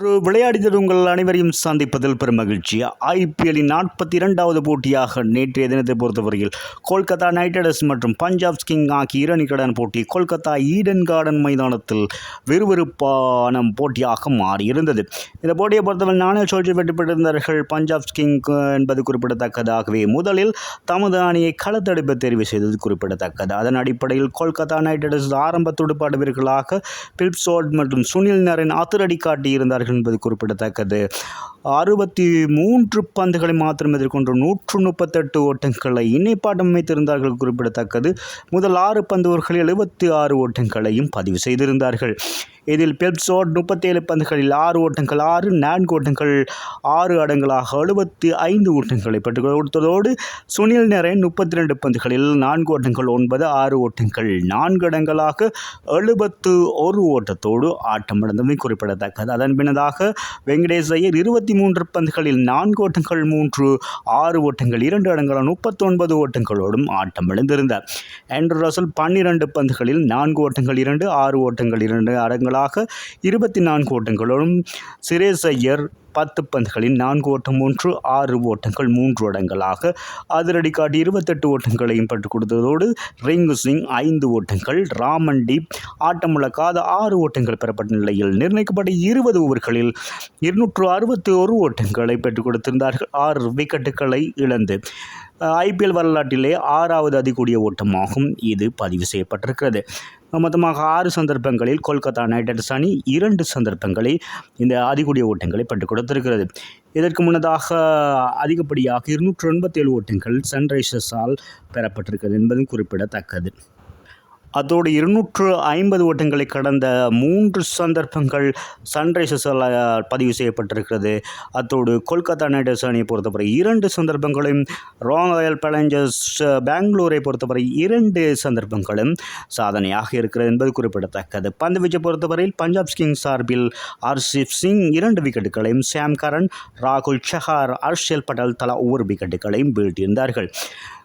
ஒரு விளையாடிதல் உங்கள் அனைவரையும் சந்திப்பதில் பெரும் மகிழ்ச்சி ஐபிஎல்லின் நாற்பத்தி இரண்டாவது போட்டியாக நேற்றைய தினத்தை பொறுத்தவரையில் கொல்கத்தா நைட் ரைடர்ஸ் மற்றும் பஞ்சாப் கிங் ஆகிய இரு அணிகளுடன் போட்டி கொல்கத்தா ஈடன் கார்டன் மைதானத்தில் விறுவிறுப்பான போட்டியாக மாறியிருந்தது. இந்த போட்டியை பொறுத்தவரை நாணய சோழ்ச்சி வெற்றி பெற்றிருந்தார்கள். பஞ்சாப் கிங் என்பது குறிப்பிடத்தக்கதாகவே முதலில் தமது அணியை களத்தடுப்பை தெரிவு செய்தது குறிப்பிடத்தக்கது. அதன் அடிப்படையில் கொல்கத்தா நைட் ரைடர்ஸ் ஆரம்ப துடுப்பாட்ட வீரர்களாக பில்ப்சோட் மற்றும் சுனில் நரன் அதிரடி காட்டியிருந்தார்கள். என்பது குறிப்பிடத்தக்கது. அறுபத்தி மூன்று பந்துகளை மாத்திரம் எதிர்கொண்டு நூற்று முப்பத்தெட்டு ஓட்டங்களை இணைப்பாட்டம் அமைத்திருந்தார்கள் குறிப்பிடத்தக்கது. முதல் ஆறு பந்துவர்கள் எழுபத்தி ஆறு ஓட்டங்களையும் பதிவு செய்திருந்தார்கள். இதில் பெப்சோட் முப்பத்தேழு பந்துகளில் ஆறு ஓட்டங்கள் ஆறு நான்கு ஓட்டங்கள் ஆறு அடங்களாக எழுபத்தி ஐந்து ஓட்டங்களை பெற்றுக் கொடுத்ததோடு சுனில் நரேன் முப்பத்தி ரெண்டு பந்துகளில் நான்கு ஓட்டங்கள் ஒன்பது ஆறு ஓட்டங்கள் நான்கு அடங்களாக எழுபத்து ஒரு ஓட்டத்தோடு ஆட்டமிழந்தமை குறிப்பிடத்தக்கது. அதன் முன்னதாக வெங்கடேஷ் ஐயர் இருபத்தி மூன்று பந்துகளில் நான்கு ஓட்டங்கள் மூன்று ஆறு ஓட்டங்கள் இரண்டு இடங்களும் முப்பத்தொன்பது ஓட்டங்களோடும் ஆட்டமிழந்திருந்தார் ஆண்ட்ரூ ரசல் பன்னிரண்டு பந்துகளில் நான்கு ஓட்டங்கள் இரண்டு ஆறு ஓட்டங்கள் இரண்டு அடங்களாக இருபத்தி நான்கு ஓட்டங்களோடும் சிரேஸ் ஐயர் பத்து பந்துகளில் நான்கு ஓட்டம் மூன்று ஆறு ஓட்டங்கள் மூன்று அடங்கலாக அதிரடி காட்டி இருபத்தெட்டு ஓட்டங்களையும் பெற்றுக் கொடுத்ததோடு ரிங்கு சிங் ஐந்து ஓட்டங்கள் ராமன் டீப் ஆட்டமுழக்காத ஆறு ஓட்டங்கள் பெறப்பட்ட நிலையில் நிர்ணயிக்கப்பட்ட இருபது ஓவர்களில் இருநூற்று அறுபத்தி ஒரு ஓட்டங்களை பெற்றுக் கொடுத்திருந்தார்கள். ஆறு விக்கெட்டுகளை இழந்து ஐபிஎல் வரலாற்றிலே ஆறாவது அதிகூடிய ஓட்டமாகும். இது பதிவு செய்யப்பட்டிருக்கிறது. மொத்தமாக ஆறு சந்தர்ப்பங்களில் கொல்கத்தா நைட் ரைடர்ஸ் அணி இரண்டு சந்தர்ப்பங்களில் இந்த அதிகூடிய ஓட்டங்களை பெற்றுக் கொடுத்திருக்கிறது. இதற்கு முன்னதாக அதிகப்படியாக இருநூற்று எண்பத்தேழு ஓட்டங்கள் சன்ரைசர்ஸால் பெறப்பட்டிருக்கிறது என்பதும் குறிப்பிடத்தக்கது. அதோடு இருநூற்று ஐம்பது ஓட்டங்களை கடந்த மூன்று சந்தர்ப்பங்கள் சன்ரைசர்ஸால் பதிவு செய்யப்பட்டிருக்கிறது. அத்தோடு கொல்கத்தா நைட் ரைடர்ஸ் அணியை பொறுத்தவரை இரண்டு சந்தர்ப்பங்களும் ராயல் சேலஞ்சர்ஸ் பெங்களூரை பொறுத்தவரை இரண்டு சந்தர்ப்பங்களும் சாதனையாக இருக்கிறது என்பது குறிப்பிடத்தக்கது. பந்துவீச்சை பொறுத்தவரையில் பஞ்சாப் கிங்ஸ் சார்பில் ஹர்ஷிப் சிங் இரண்டு விக்கெட்டுகளையும் சாம் கரன் ராகுல் சஹார் ஹர்ஷல் பட்டேல் தலா ஒவ்வொரு விக்கெட்டுகளையும் வீழ்த்தியிருந்தார்கள்.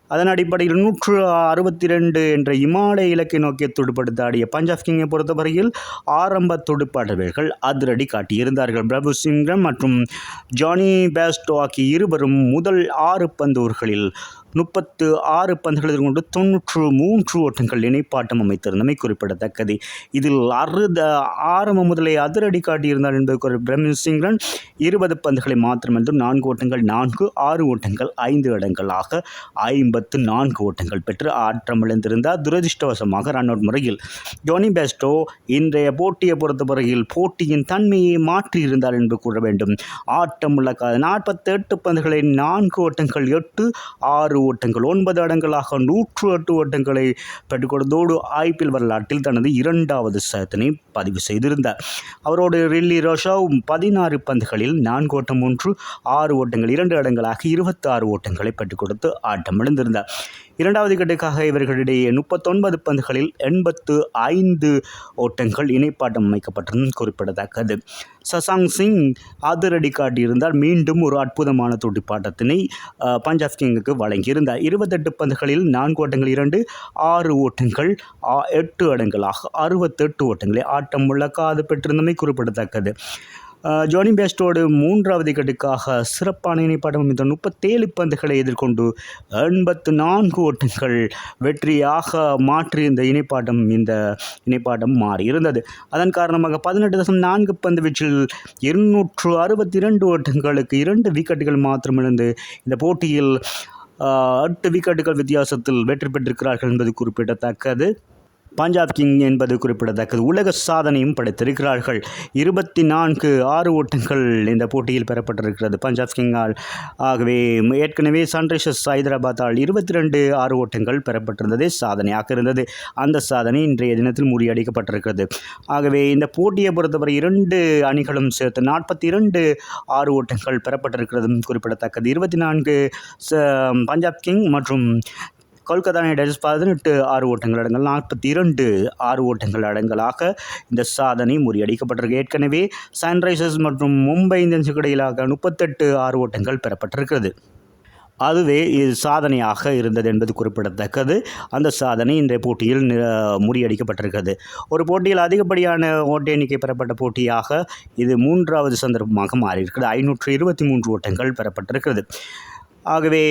அதன் அடிப்படையில் நூற்று அறுபத்தி ரெண்டு என்ற இமாலய இலக்கை நோக்கி துடுப்படுத்த ஆடிய பஞ்சாப் கிங்கை பொறுத்தவரையில் ஆரம்ப துடுப்பாடவர்கள் அதிரடி காட்டியிருந்தார்கள். பிரபு சிங்கம் மற்றும் ஜானி பேஸ்டோ ஆகிய இருவரும் முதல் ஆறு பந்தூர்களில் முப்பத்து ஆறு பந்துகளை கொண்டு தொன்னூற்று மூன்று ஓட்டங்கள் இணைப்பாட்டம் அமைத்திருந்தமை குறிப்பிடத்தக்கது. இதில் அறுத ஆரம்பம் முதலே அதிரடி காட்டியிருந்தார் என்பது பிரமின் சிங்ரன் இருபது பந்துகளை மாத்திரமன்று நான்கு ஓட்டங்கள் நான்கு ஆறு ஓட்டங்கள் ஐந்து இடங்களாக ஐம்பத்து நான்கு ஓட்டங்கள் பெற்று ஆட்டமிழந்திருந்தார் துரதிருஷ்டவசமாக ரன் அவுட் முறையில் ஜோனி பெஸ்டோ இன்றைய போட்டியை பொறுத்தவரையில் போட்டியின் தன்மையை மாற்றியிருந்தார் என்று கூற வேண்டும். ஆட்டம் உள்ள நாற்பத்தி எட்டு பந்துகளை நான்கு ஓட்டங்கள் எட்டு ஆறு ஓட்டங்கள் ஒன்பது அடங்களாக நூற்று எட்டு ஓட்டங்களை பெற்றுக் கொடுத்தோடு ஐபிஎல் வரலாற்றில் தனது இரண்டாவது சதனை பதிவு செய்திருந்தார். அவரோடு ரில்லி ரோஷாவ் பதினாறு பந்துகளில் நான்கு ஓட்டம் ஒன்று ஆறு ஓட்டங்கள் இரண்டு அடங்களாக இருபத்தி ஆறு ஓட்டங்களை பெற்றுக் கொடுத்து ஆட்டம் இரண்டாவது கட்டுக்காக இவர்களிடையே முப்பத்தொன்பது பந்துகளில் எண்பத்து ஐந்து ஓட்டங்கள் இணைப்பாட்டம் அமைக்கப்பட்டிருந்தும் குறிப்பிடத்தக்கது. சசாங் சிங் ஆதரடி காட்டியிருந்தார். மீண்டும் ஒரு அற்புதமான துடுப்பாட்டத்தினை பஞ்சாப் கிங்குக்கு வழங்கியிருந்தார். இருபத்தெட்டு பந்துகளில் நான்கு ஓட்டங்கள் இரண்டு ஆறு ஓட்டங்கள் எட்டு இடங்களாக அறுபத்தெட்டு ஓட்டங்களை ஆட்டம் முழக்காது பெற்றிருந்தமை குறிப்பிடத்தக்கது. ஜோனி பேஸ்டோடு மூன்றாவது கட்டுக்காக சிறப்பான இணைப்பாடம் இந்த முப்பத்தேழு பந்துகளை எதிர்கொண்டு எண்பத்து நான்கு ஓட்டங்கள் வெற்றியாக மாற்றி இந்த இணைப்பாட்டம் இந்த இணைப்பாட்டம் மாறியிருந்தது. அதன் காரணமாக பதினெட்டு தசம் நான்கு பந்து வீச்சில் இருநூற்று அறுபத்தி இரண்டு ஓட்டங்களுக்கு இரண்டு விக்கெட்டுகள் மாத்திரமிழந்து இந்த போட்டியில் எட்டு விக்கெட்டுகள் வித்தியாசத்தில் வெற்றி பெற்றிருக்கிறார்கள் என்பது குறிப்பிடத்தக்கது. பஞ்சாப் கிங் என்பது குறிப்பிடத்தக்கது. உலக சாதனையும் படைத்திருக்கிறார்கள். இருபத்தி நான்கு ஆறு ஓட்டங்கள் இந்த போட்டியில் பெறப்பட்டிருக்கிறது பஞ்சாப் கிங்கால். ஆகவே ஏற்கனவே சன்ரைசர்ஸ் ஹைதராபாத்தால் இருபத்தி ரெண்டு ஆறு ஓட்டங்கள் பெறப்பட்டிருந்ததே சாதனையாக இருந்தது. அந்த சாதனை இன்றைய தினத்தில் முறியடிக்கப்பட்டிருக்கிறது. ஆகவே இந்த போட்டியை பொறுத்தவரை இரண்டு அணிகளும் சேர்த்து நாற்பத்தி இரண்டு ஆறு ஓட்டங்கள் பெறப்பட்டிருக்கிறதும் குறிப்பிடத்தக்கது. இருபத்தி நான்கு பஞ்சாப் கிங் மற்றும் கொல்கத்தா நைட் ரைடர்ஸ் பதினெட்டு ஆறு ஓட்டங்கள் அடங்கல் நாற்பத்தி இரண்டு ஆறு ஓட்டங்கள் அடங்கலாக இந்த சாதனை முறியடிக்கப்பட்டிருக்கு. ஏற்கனவே சன்ரைசர்ஸ் மற்றும் மும்பை இந்தியன்ஸுக்கு இடையிலாக முப்பத்தெட்டு ஆறு ஓட்டங்கள் பெறப்பட்டிருக்கிறது. அதுவே இது சாதனையாக இருந்தது என்பது குறிப்பிடத்தக்கது. அந்த சாதனை இன்றைய போட்டியில் முறியடிக்கப்பட்டிருக்கிறது. ஒரு போட்டியில் அதிகப்படியான ஓட்ட எண்ணிக்கை பெறப்பட்ட போட்டியாக இது மூன்றாவது சந்தர்ப்பமாக மாறியிருக்கிறது. ஐநூற்று இருபத்தி மூன்று ஓட்டங்கள் பெறப்பட்டிருக்கிறது. ஆகவே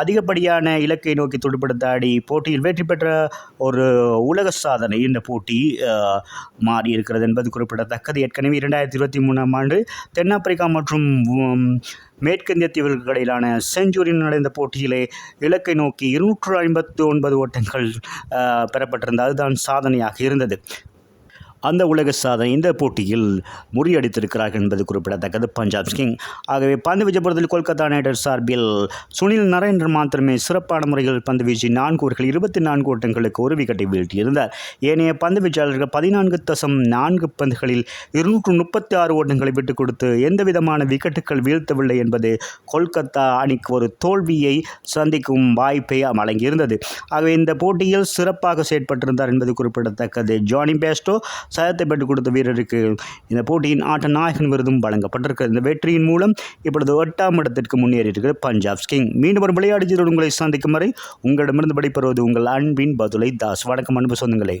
அதிகப்படியான இலக்கை நோக்கி துடுப்படுத்தாடி போட்டியில் வெற்றி பெற்ற ஒரு உலக சாதனை இந்த போட்டி மாறி இருக்கிறது என்பது குறிப்பிடத்தக்கது. ஏற்கனவே இரண்டாயிரத்தி இருபத்தி மூணாம் ஆண்டு தென்னாப்பிரிக்கா மற்றும் மேற்கிந்திய தீவுகளுக்கு இடையிலான செஞ்சுரியில் நடந்த போட்டியிலே இலக்கை நோக்கி இருநூற்று ஐம்பத்தி ஒன்பது ஓட்டங்கள் பெறப்பட்டிருந்த பெறப்பட்டிருந்தது அதுதான் சாதனையாக இருந்தது. அந்த உலக சாதனை இந்த போட்டியில் முறியடித்திருக்கிறார்கள் என்பது குறிப்பிடத்தக்கது. பஞ்சாப் கிங். ஆகவே பந்து வீச்ச கொல்கத்தா நைட் சார்பில் சுனில் நரேந்திர மாத்திரமே சிறப்பான முறையில் பந்து வீசி நான்கு ஓவர்கள் இருபத்தி நான்கு ஓட்டங்களுக்கு ஒரு விக்கெட்டை வீழ்த்தியிருந்தார். ஏனைய பந்து வீச்சாளர்கள் பதினான்கு தசம் நான்கு பந்துகளில் இருநூற்று முப்பத்தி ஆறு ஓட்டங்களை விட்டுக் கொடுத்து எந்த விதமான விக்கெட்டுகள் வீழ்த்தவில்லை என்பது கொல்கத்தா அணிக்கு ஒரு தோல்வியை சந்திக்கும் வாய்ப்பை வழங்கியிருந்தது. ஆகவே இந்த போட்டியில் சிறப்பாக செயற்பட்டிருந்தார் என்பது குறிப்பிடத்தக்கது. ஜானி பேஸ்டோ சதத்தை பெற்றுக் கொடுத்த வீரருக்கு இந்த போட்டியின் ஆட்ட நாயகன் விருதும் வழங்கப்பட்டிருக்கிறது இந்த வெற்றியின் மூலம் இப்பொழுது எட்டாம் இடத்திற்கு முன்னேறி பஞ்சாப் கிங் மீண்டும் ஒரு விளையாட்டு உங்களை சந்திக்கும் வரை உங்களிடமிருந்து படிப்பெறுவது உங்கள் அன்பின் பதுலை தாஸ். வணக்கம் அன்பு சொந்தங்களே.